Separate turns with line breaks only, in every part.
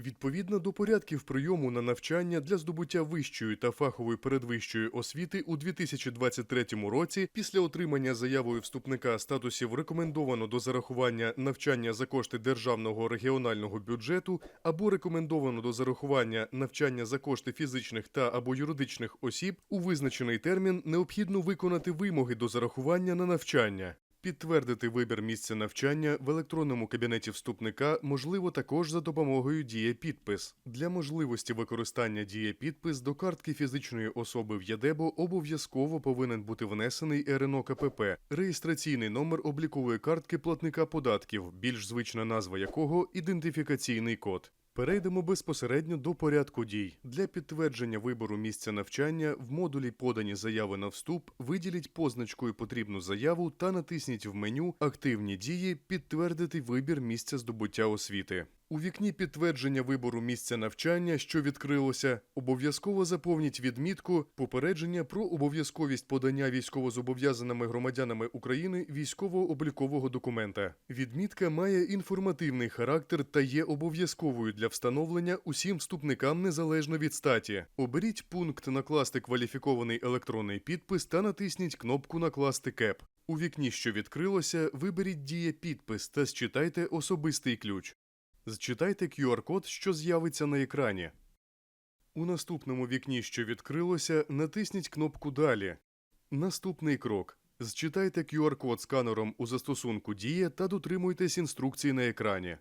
Відповідно до порядків прийому на навчання для здобуття вищої та фахової передвищої освіти у 2023 році, після отримання заявою вступника статусів рекомендовано до зарахування навчання за кошти державного регіонального бюджету або рекомендовано до зарахування навчання за кошти фізичних та або юридичних осіб, у визначений термін необхідно виконати вимоги до зарахування на навчання. Підтвердити вибір місця навчання в електронному кабінеті вступника можливо також за допомогою «Діє-підпис». Для можливості використання «Діє-підпис» до картки фізичної особи в ЄДЕБО обов'язково повинен бути внесений РНО КПП, реєстраційний номер облікової картки платника податків, більш звична назва якого ідентифікаційний код. Перейдемо безпосередньо до порядку дій. Для підтвердження вибору місця навчання в модулі подані заяви на вступ виділіть позначкою потрібну заяву та натисніть в меню Активні дії підтвердити вибір місця здобуття освіти. У вікні підтвердження вибору місця навчання, що відкрилося, обов'язково заповніть відмітку попередження про обов'язковість подання військовозобов'язаними громадянами України військово-облікового документа. Відмітка має інформативний характер та є обов'язковою для встановлення усім вступникам незалежно від статі. Оберіть пункт накласти кваліфікований електронний підпис та натисніть кнопку Накласти КЕП. У вікні, що відкрилося, виберіть діє підпис та зчитайте особистий ключ. Зчитайте QR-код, що з'явиться на екрані. У наступному вікні, що відкрилося, натисніть кнопку Далі. Наступний крок. Зчитайте QR-код сканером у застосунку Дія та дотримуйтесь інструкцій на екрані.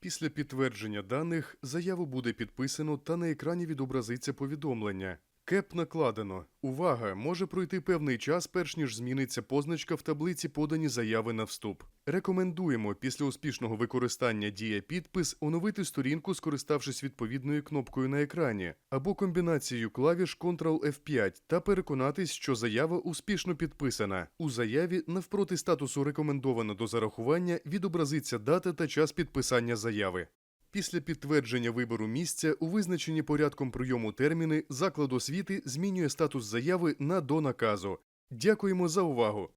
Після підтвердження даних заяву буде підписано та на екрані відобразиться повідомлення. Кеп накладено. Увага! Може пройти певний час, перш ніж зміниться позначка в таблиці подані заяви на вступ. Рекомендуємо після успішного використання дія підпис оновити сторінку, скориставшись відповідною кнопкою на екрані, або комбінацією клавіш Ctrl F5 та переконатись, що заява успішно підписана. У заяві навпроти статусу рекомендовано до зарахування відобразиться дата та час підписання заяви. Після підтвердження вибору місця у визначенні порядком прийому терміни заклад освіти змінює статус заяви на до наказу. Дякуємо за увагу!